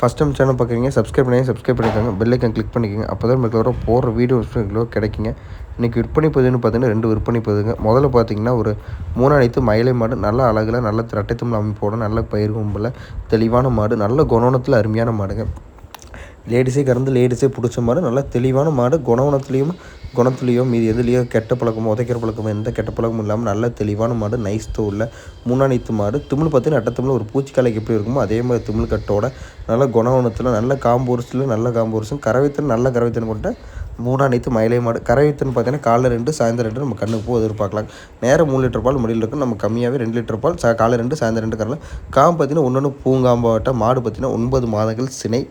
First time channel பார்க்குறீங்க subscribe பண்ணி subscribe பண்ணிக்கோங்க பெல்லைக்கன் கிளிக் பண்ணிக்கோங்க. அப்போ தான் உங்களுக்கு வர போகிற வீடியோஸ் உங்களுக்கு கிடைக்குங்க. இன்றைக்கி விற்பனை பதிவுன்னு பார்த்தீங்கன்னா ரெண்டு விற்பனை பதிவுங்க. முதல்ல பார்த்தீங்கன்னா ஒரு மூணாயிரத்து மயிலை மாடு நல்ல அழகில் நல்ல திரட்டைத்தமிழ் அமைப்போட நல்ல பயிர் கும்பலில் தெளிவான மாடு நல்ல குணவனத்தில் அருமையான மாடுங்க. லேடிஸே கறந்து லேடிஸே பிடிச்ச மாடு நல்லா தெளிவான மாடு குணவனத்துலேயும் குணத்துலேயோ மீது எதுலேயோ கெட்ட பழக்கமோ உதைக்கிற பழக்கமோ எந்த கெட்ட பழக்கமும் இல்லாமல் நல்ல தெளிவான மாடு நைஸ் உள்ள முன்னாணித்து மாடு. திமிழ் பார்த்தீங்கன்னா அட்டத்தமிழ் ஒரு பூச்சிக்காலைக்கு எப்படி இருக்குமோ அதே மாதிரி திமிழ் கட்டோட நல்ல குணவனத்தில் நல்ல காம்பூரிசில் நல்ல காம்பூரிசும் கறவைத்தன் நல்ல கறவைத்தன் கொண்ட மூணாணித்து மயிலை மாடு. கரவித்தன் பார்த்தீங்கன்னா காலைல ரெண்டு சாயந்தரம் ரெண்டு நம்ம கண்ணுக்கு போக எதிர்பார்க்கலாம். நேரம் மூணு லிட்டர் பால் முடியல இருக்கும் நம்ம கம்மியாகவே ரெண்டு லிட்டர் பால் சா காலை ரெண்டு சாயந்தரம் ரெண்டு கரலாம் காம்பு பார்த்தீங்கன்னா ஒன்று ஒன்று பூங்காம்பாவட்டம் மாடு பார்த்தீங்கன்னா ஒன்பது மாதங்கள் சினை.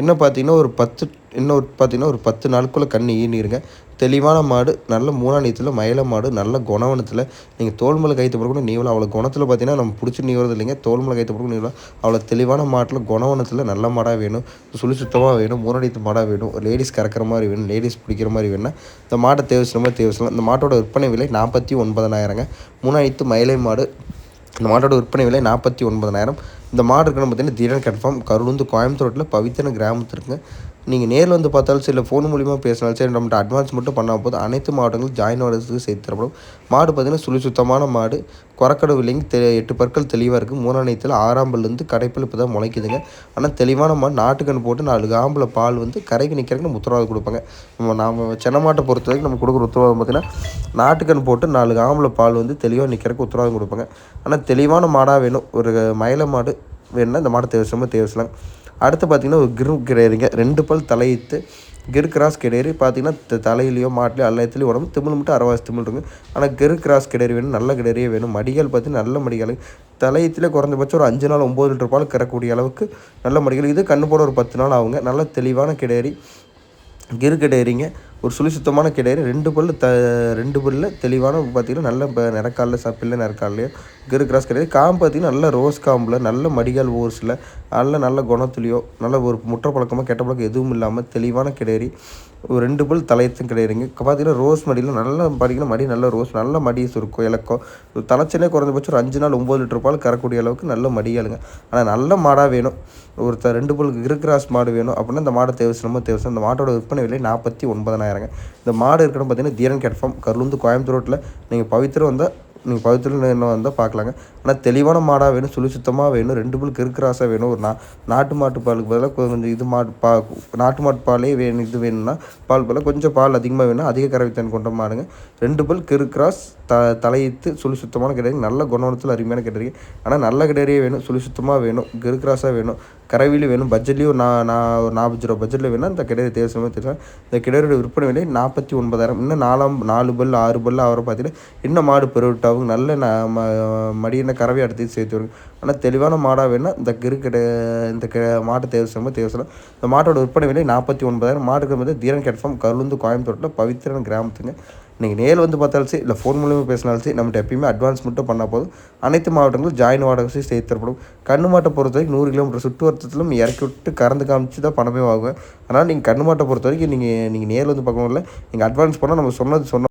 இன்னும் பார்த்தீங்கன்னா ஒரு பத்து இன்னும் பார்த்தீங்கன்னா ஒரு பத்து நாளுக்குள்ளே கண் ஈனிருங்க. தெளிவான மாடு நல்ல மூணாணியத்தில் மயில மாடு நல்ல குணவனத்தில். நீங்கள் தோல்மலை கைத்து போட நீவலாம் அவ்வளோ குணத்தில் பார்த்தீங்கன்னா நம்ம பிடிச்சி நீவது இல்லைங்க தோல்மலை கைத்து போட நீவலாம் அவ்வளோ தெளிவான மாட்டில் குணவனத்தில் நல்ல மாடாக வேணும். சுழி சுத்தமாக வேணும் மூணடித்து மாடாக வேணும். லேடிஸ் கறக்கிற மாதிரி வேணும் லேடிஸ் பிடிக்கிற மாதிரி வேணும்னா இந்த மாட்டை தேவைச்சின மாதிரி தேவைச்சலாம் இந்த மாட்டோட விற்பனை விலை நாற்பத்தி ஒன்பதனாயிரங்க மூணாணித்து மயிலை மாடு இந்த மாட்டோட விற்பனை விலை நாற்பத்தி ஒன்பதனாயிரம் இந்த மாடு இருக்கணும் பார்த்தீங்கன்னா தீரன் கன்ஃபார்ம் கருளுந்து கோயம்புத்தூரில் பவித்தன இருக்குங்க. நீங்கள் நேரில் வந்து பார்த்தாலும் சரி இல்லை ஃபோன் மூலிமா பேசினாலும் சரி நம்மகிட்ட அட்வான்ஸ் மட்டும் பண்ணால் போதும். அனைத்து மாவட்டங்களும் ஜாயின் ஆர்டர்ஸுக்கு சேர்த்து தரப்படும். மாடு பார்த்திங்கன்னா சுழி சுத்தமான மாடு. குறக்கடவு இல்லைங்க தெ எட்டு பற்கள் தெளிவாக இருக்குது மூணாணியத்தில் ஆறாம் பல்லேருந்து கடைப்பில் இப்போ தான் முளைக்குதுங்க. ஆனால் தெளிவான மாடு நாட்டுக்கண் போட்டு நாலு காம்பில் பால் வந்து கரைக்கு நிற்கிறக்கு நம்ம உத்தரவாதம் கொடுப்பாங்க. நம்ம நாம் சென்னை மாட்டை பொறுத்த வரைக்கும் நம்ம கொடுக்குற உத்தரவாதம் பார்த்திங்கன்னா நாட்டுக்கண் போட்டு நாலு காம்பில் பால் வந்து தெளிவாக நிற்கிறக்கு உத்தரவாதம் கொடுப்பாங்க. ஆனால் தெளிவான மாடாக வேணும். ஒரு மயில மாடு வேணும்னா இந்த மாடு தேவைச்சமாக தேவைச்சலாம் அடுத்து பார்த்திங்கன்னா ஒரு கிரு கிடையாதுங்க ரெண்டு பல் தலையிட்டு கிர் கிராஸ் கிடையாது பார்த்தீங்கன்னா தலையிலையோ மாட்டிலையோ அல்லத்துலேயும் உடம்பு திமிழ் மட்டும் அரைவாசி திமிழ் இருக்கும். ஆனால் கிர் கிராஸ் கிடையாது வேணும் நல்ல கிடையவே வேணும். மடிகள் பார்த்தீங்கன்னா நல்ல மடிகள் தலையத்தில் குறைஞ்சபட்சம் ஒரு அஞ்சு நாள் ஒம்பது லிட்டர் பால் கறக்கூடிய அளவுக்கு நல்ல மடிகள் இது கண்ணு போட ஒரு பத்து நாள் ஆகுங்க. நல்ல தெளிவான கிடையாது கிரு கிடையாதுங்க ஒரு சுழி சுத்தமான கிடையாது ரெண்டு பல்லு த ரெண்டு பல்லில் தெளிவான பார்த்திங்கன்னா நல்ல இப்போ நிறக்காலில் சப்பில்ல நிறக்கால்லையோ கிரு கிராஸ் கிடையாது காம்பு பார்த்திங்கன்னா நல்ல ரோஸ் காம்பில் நல்ல மடிகால் ஓர்ஸில் நல்ல நல்ல குணத்துலையோ நல்ல ஒரு முற்ற பழக்கமாக கெட்ட பழக்கம் எதுவும் இல்லாமல் தெளிவான கிடையாது ஒரு ரெண்டு பல் தலையத்தும் கிடையாதுங்க பார்த்தீங்கன்னா ரோஸ் மடியில் நல்லா பார்த்தீங்கன்னா மடி நல்ல ரோஸ் நல்ல மடி சுருக்கும் இலக்கம் தலைச்சனே குறைஞ்சபட்சம் ஒரு அஞ்சு நாள் ஒம்பது லிட்டர் பால் கரக்கூடிய அளவுக்கு நல்ல மடியாளுங்க ஆனால் நல்ல மாடாக வேணும். ஒருத்தர் ரெண்டு பல் கிருக்கிராஸ் மாடு வேணும் அப்படின்னா இந்த மாடை தேவைச்சனமோ தேவைச்சு இந்த மாட்டோட விற்பனை விலை நாற்பத்தி ஒன்பதனாயிரங்க இந்த மாடு இருக்கணும் பார்த்தீங்கன்னா தீரன் கேட்ஃபார்ம் கருளுந்து கோயம்புத்தூர் ரோட்டில் நீங்கள் பவித்திரம் வந்தால் நீங்கள் பவித்திரம் என்ன வந்தால் பார்க்கலாங்க ஆனால் தெளிவான மாடாக வேணும் சுழி சுத்தமாக வேணும் ரெண்டு புல் கிறுக்கிராசாக வேணும் ஒரு நா நாட்டு மாட்டு பாலுக்கு பதிலாக கொஞ்சம் இது மாட்டு பா நாட்டு மாட்டு பாலே வேணும் இது வேணும்னா பால் பதிலாக கொஞ்சம் பால் அதிகமாக வேணும் அதிக கறவைத்தன் கொண்ட மாடுங்க. ரெண்டு பல் கிறுக்கிராஸ் த தலையிட்டு சுழி சுத்தமான கிடையாது நல்ல குணத்தில் அருமையான கிடையாது ஆனால் நல்ல கிடையே வேணும் சுழி சுத்தமாக வேணும் கிறுக்கிராஸாக வேணும். கரவிலையும் வேணும் பட்ஜெட்லேயும் நான் நான் ஒரு நாற்பது ரூபா பட்ஜெட்டில் வேணும் அந்த கிடையாது தேவையான தெரியும் இந்த கிடையோட விற்பனை விலை நாற்பத்தி ஒன்பதாயிரம். இன்னும் நாலாம் நாலு பல் ஆறு பல் அவரை பார்த்தீங்கன்னா இன்னும் மாடு பெருவிட்டாவும் நல்ல ம மடியின கறவை அடுத்து சேர்த்து வரும். ஆனால் தெளிவான மாடாக வேணால் இந்த கிருக்கெட் இந்த க மாட்டை தேவைச்சமாக தேவைச்சலாம் இந்த மாட்டோட விற்பனை விலை நாற்பத்தி ஒன்பதாயிரம். மாட்டுக்கு வந்து தீரன் கேட்ஃபார்ம் கருளுந்து கோயம்புத்தூரில் பவித்திரன் கிராமத்துங்க. நீங்கள் நேரில் வந்து பார்த்தாலும் சரி இல்லை ஃபோன் மூலியமாக பேசினாலும் சரி நம்மகிட்ட எப்பயுமே அட்வான்ஸ் மட்டும் பண்ணால் போதும். அனைத்து மாவட்டங்களும் ஜாயின் வாடகை சேர்த்து தரப்படும் கண்ணு மாட்டை பொறுத்த வரைக்கும் நூறு கிலோமீட்டர் சுற்று வருத்தத்திலும் இறக்கி விட்டு கறந்து காமிச்சு தான் பணமே வாங்குவேன். அதனால் நீங்கள் கண்ணு மாட்டை பொறுத்த வரைக்கும் நீங்கள் நீங்கள் நேரில் வந்து பார்க்கணும்ல நீங்கள் அட்வான்ஸ் பண்ணால் நம்ம சொன்னது சொன்ன